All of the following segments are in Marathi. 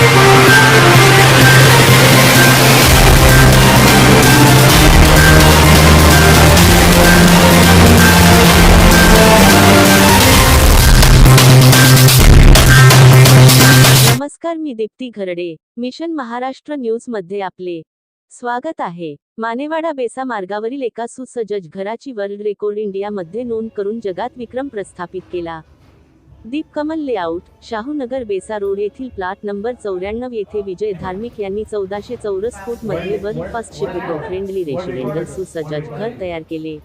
नमस्कार मी दीप्ती घरडे. मिशन महाराष्ट्र न्यूजमध्ये आपले स्वागत आहे. मानेवाडा बेसा मार्गावरील एका सुसज्ज घराची वर्ल्ड रेकॉर्ड इंडियामध्ये नोंद करून जगात विक्रम प्रस्थापित केला. दीपकमल लेआउट शाहूनगर बेसा रोड येथील प्लॉट नंबर चौऱ्याण्णव येथे विजय धार्मिक यांनी चौदाशे चौरस फूटमध्ये world first eco friendly residential सुसज्ज घर तयार केले.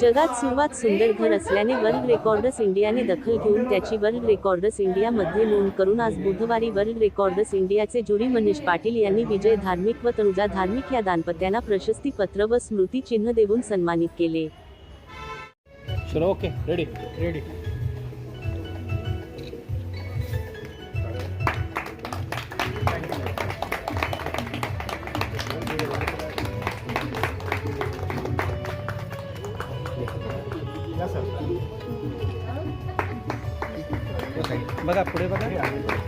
जगात सुरुवात सुंदर घर असल्याने वर्ल्ड रेकॉर्डस इंडियाने दखल घेऊन त्याची वर्ल्ड रेकॉर्डस इंडियामध्ये नोंद करून आज बुधवारी वर्ल्ड रेकॉर्डस इंडियाचे जुरी मनीष पाटील यांनी विजय धार्मिक व तनुजा धार्मिक या दाम्पत्यांना प्रशस्ती पत्र व स्मृती चिन्ह देऊन सन्मानित केले. ओके रेडी रेडी बघा पुढे बघा.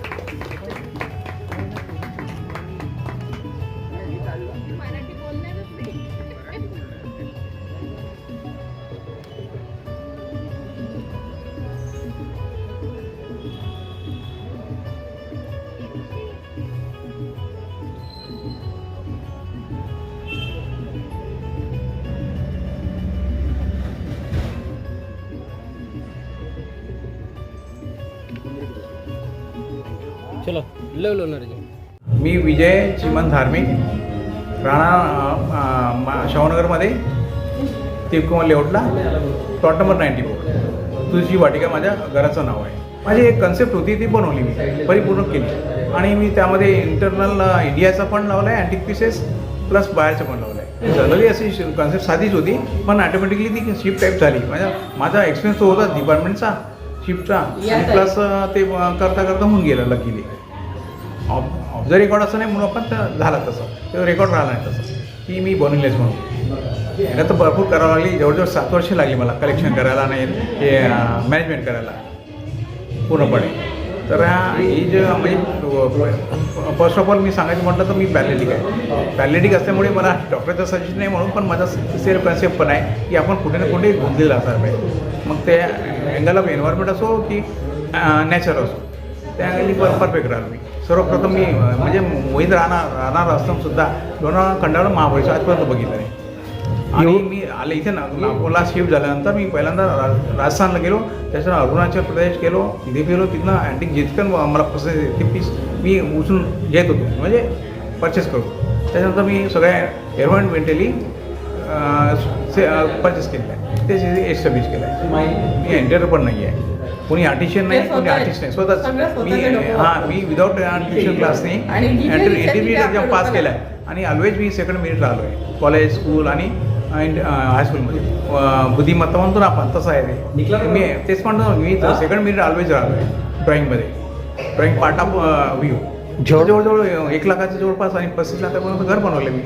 लव लोणार मी विजय चिमन धार्मिक राणा शाहूनगरमध्ये तिरकुमा लेआउटला प्लॉट नंबर नाईन्टी फोर. तुझी वाटिका माझ्या घराचं नाव आहे. माझी एक कन्सेप्ट होती ती बनवली मी परिपूर्ण केली. आणि मी त्यामध्ये इंटरनल इंडियाचा पण लावला आहे अँटिक पीसेस प्लस बाहेरचं पण लावलं आहे जनरली अशी कन्सेप्ट साधीच होती पण ऑटोमॅटिकली ती शिफ्ट टाईप झाली. माझ्या माझा एक्सपिरियन्स तो होता डिपार्टमेंटचा शिफ्टचा आणि प्लस ते करता करता होऊन गेलं लकीली ऑफ द रेकॉर्ड असं नाही म्हणून पण झाला झालं तसं. तो रेकॉर्ड राहिला नाही तसं. की मी बनवलेच म्हणून याला तर भरपूर करावं लागली. जवळजवळ सात वर्ष लागली मला कलेक्शन करायला नाही हे मॅनेजमेंट करायला. पूर्णपणे. तर ही जे म्हणजे फर्स्ट ऑफ ऑल मी सांगायचं म्हटलं तर मी पॅलेटिक आहे. पॅलेटिक असल्यामुळे मला डॉक्टरचं सजेशन नाही म्हणून पण माझा सेल्फ कन्सेप्ट पण आहे की आपण कुठे ना कुठे गुंतलेलं असायला पाहिजे. मग ते अँगल ऑफ एन्व्हायरमेंट असो की नॅचर असो. त्या अँगलनी पर परफेक्ट राहिलो मी. सर्वप्रथम मी म्हणजे मोहित राहणार राहणार असताना सुद्धा लोणावळा कंडाळा महाबळेश्वर आजपर्यंत बघितलं नाही आणि मी आले इथे ना नागपूरला शिफ्ट झाल्यानंतर मी पहिल्यांदा राजस्थानला गेलो त्याच्यानंतर अरुणाचल प्रदेश गेलो तिथे गेलो तिथनं अँटिक जितकं मला पसंत ते पीस मी उचलून घेत होतो म्हणजे परचेस करू त्याच्यानंतर मी सगळ्या एअरमेंटली परचेस केलेलं आहे. ते एस्टॅब्लिश केलं आहे. मी एंटर पण नाही आहे कोणी आर्टिशियन नाही कोणी आर्टिस्ट नाही. स्वतःच मी. हां मी विदाऊट ट्युशन क्लासने आणि जिथे दिसेल तिथे इंटरमिडिएट पास केला आहे आणि ऑलवेज मी सेकंड मेरिट राहिलो आहे कॉलेज स्कूल आणि हायस्कूलमध्ये बुद्धिमत्ता म्हणतो ना आपण तसं आहे. ते मी तेच म्हणतो मी सेकंड मेरिट ऑलवेज राहिलो आहे ड्रॉईंगमध्ये ड्रॉईंग पार्ट ऑफ व्ह्यू जवळजवळ एक लाखाच्या जवळपास आणि पस्तीस लाखापर्यंत घर बनवलं मी.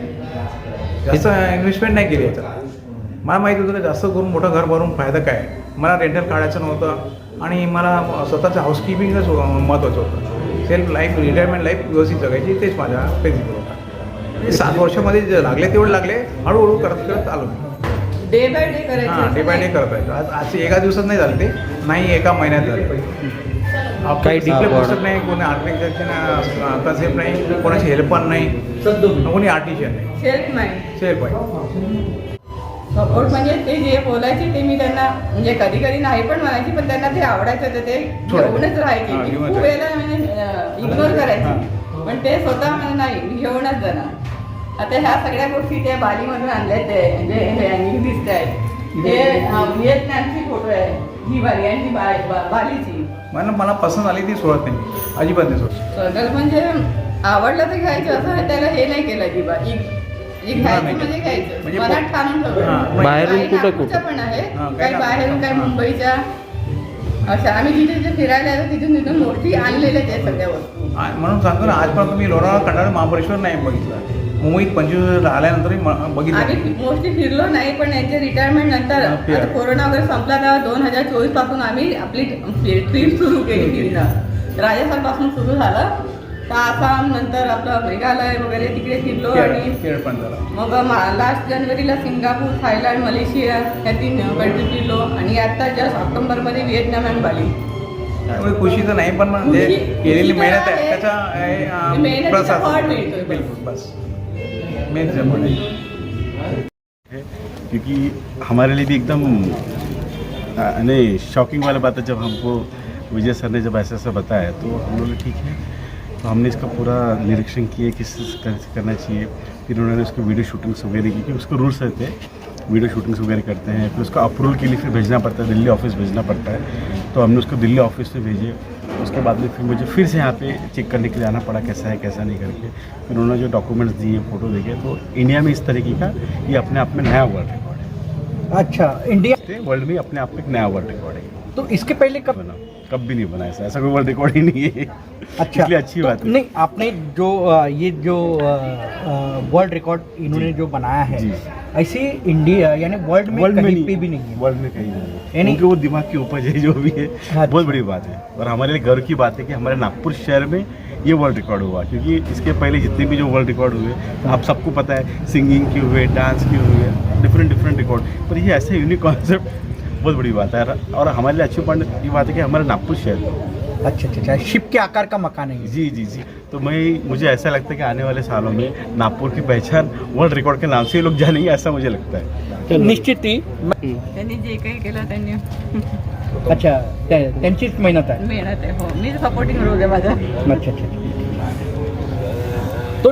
जास्त इन्व्हेस्टमेंट नाही केली याच्यात मला माहिती होतं का जास्त करून मोठं घर भरून फायदा काय. मला रेंटल काढायचं नव्हतं आणि मला स्वतःचं हाऊसकीपिंगच महत्त्वाचं होतं. सेल्फ लाईफ रिटायरमेंट लाईफ व्यवस्थित जगायची तेच माझा प्रिन्सिपल होता. म्हणजे सात वर्षामध्ये जे लागले तेवढे लागले हळूहळू करत करत आलो मी. डे बाय डे करायचं हां डे बाय डे करत आहे आज आज एका दिवसात नाही झालं ते नाही एका महिन्यात झाले. काही काही डिक्लेअर. पुस्तक नाही कोणी आर्किटेक्चरचे कन्सेप्ट नाही कोणाची हेल्प पण नाही कोणी आर्टिशियन नाही. सेल्फ माइंड सेल्फ आहे सपोर्ट म्हणजे ते जे बोलायचे ते मी त्यांना म्हणजे कधी कधी नाही पण म्हणायची पण त्यांना ते आवडायचं तर ते. घेऊनच राहायचे. मी खूप. वेळेला म्हणजे इग्नोर करायचे. पण ते स्वतः म्हणजे नाही घेऊनच जाणार. आता ह्या सगळ्या गोष्टी त्या बालीमधून आणल्या ते म्हणजे हे आणि दिसत आहेत हे व्हिएतनामची फोटो आहे. ही बाली आणि बालीची. मला मला पसंत आली ती सोडत नाही. अजिबात नाही सोडत स्ट्रगल म्हणजे आवडलं तर घ्यायचं असं त्याला हे नाही केलं अजिबात एक एक घ्यायचं नाही. म्हणजे घ्यायचं म्हणजे मनात ठाणून ठेवलं. हां, बाहेरून काही कुठं- नागपूरच्या? पण आहे हां, काही काही बाहेरून काही हां. मुंबईच्या अशा आम्ही जिथे जिथे फिरायला आलो तिथून तिथून मूर्ती आणलेल्या त्या सगळ्या वस्तू आ- म्हणून सांगतो ना आजपर्यंत मी लोणावळा कंडाळ महाबळेश्वर नाही बघितलं मुंबईत पंचवीस आल्यानंतर मी म- बघितलं आम्ही मोस्टली फिरलो नाही पण यांचे रिटायरमेंट नंतर हां, फिरा. आता कोरोना वगैरे संपला तेव्हा दोन हजार चोवीसपासून आम्ही आपली ट्रिप सुरू केली फिरणं राजस्थानपासून सुरू झालं तर आसाम नंतर आपलं मेघालय वगैरे तिकडे फिरलो आणि केरळ पण झाला मग लास्ट जानेवारीला सिंगापूर थायलंड मलेशिया या तीन कंट्री फिरलो आणि आता जस्ट ऑक्टोबरमध्ये व्हिएतनाम आणि बाली त्यामुळे खुशीचं नाही पण खुशी- केलेली मेहनत आहे आहे. त्याचा आहे, अं, मेहनतीचं प्रसाद. फळ मिळतोय बस. बिलकुल बस है क्योंकि हमारे लिए भी एकदम नहीं शॉकिंग वाला बात है जब हमको विजय सर ने जब ऐसा ऐसा बताया तो हम लोग ठीक है तो हमने इसका पूरा निरीक्षण किया किस तरह से करना चाहिए। फिर उन्होंने उसको वीडियो शूटिंग्स वगैरह की, क्योंकि उसको रूल्स रहते हैं। वीडियो शूटिंग्स वगैरह करते हैं, फिर उसका अप्रूवल के लिए फिर भेजना पड़ता है, दिल्ली ऑफ़िस भेजना पड़ता है। तो हमने उसको दिल्ली ऑफ़िस में भेजे। उसके बाद में फिर मुझे फिर से यहाँ पे चेक करने के लिए आना पड़ा कैसा है कैसा नहीं करके। फिर उन्होंने जो डॉक्यूमेंट्स दिए फ़ोटो देखे तो इंडिया में इस तरीके का ये अपने आप में नया वर्ल्ड रिकॉर्ड है। अच्छा इंडिया वर्ल्ड में अपने आप में एक नया वर्ल्ड रिकॉर्ड है। तो इसके पहले कब बना। कब भी नहीं बना ऐसा ऐसा कोई वर्ल्ड रिकॉर्ड ही नहीं है। अच्छा इसलिए अच्छी तो बात है। नहीं आपने जो ये जो वर्ल्ड रिकॉर्ड इन्होंने जो। बनाया है ऐसे इंडिया यानी वर्ल्ड में वर्ल्ड में कहीं पे भी नहीं है। वर्ल्ड में कहीं नहीं है। यानी- वो दिमाग की उपज है जो भी है अच्छा। बहुत बड़ी बात है। और हमारे लिए गर्व की बात है कि हमारे नागपुर शहर में ये वर्ल्ड रिकॉर्ड हुआ क्योंकि इसके पहले जितने भी जो वर्ल्ड रिकॉर्ड हुए आप सबको पता है सिंगिंग के हुए डांस के हुए डिफरेंट डिफरेंट रिकॉर्ड पर ये ऐसे यूनिक कॉन्सेप्ट बहुत बड़ी बात है। और हमारे लिए अच्छी पॉइंट ये बात है कि हमारे नागपुर शहर में अच्छा अच्छा अच्छा शिप के आकार का मकान है जी जी जी। तो मैं मुझे ऐसा लगता है कि आने वाले सालों में नागपुर की पहचान वर्ल्ड रिकॉर्ड के नाम से लोग जानेंगे ऐसा मुझे लगता है। निश्चित ही। त्यांनी जे काही केलं त्यांनी अच्छा त्यांचीच मेहनत आहे मेहनत आहे हो मी सपोर्टिंग रोल आहे माझा अच्छा अच्छा. तो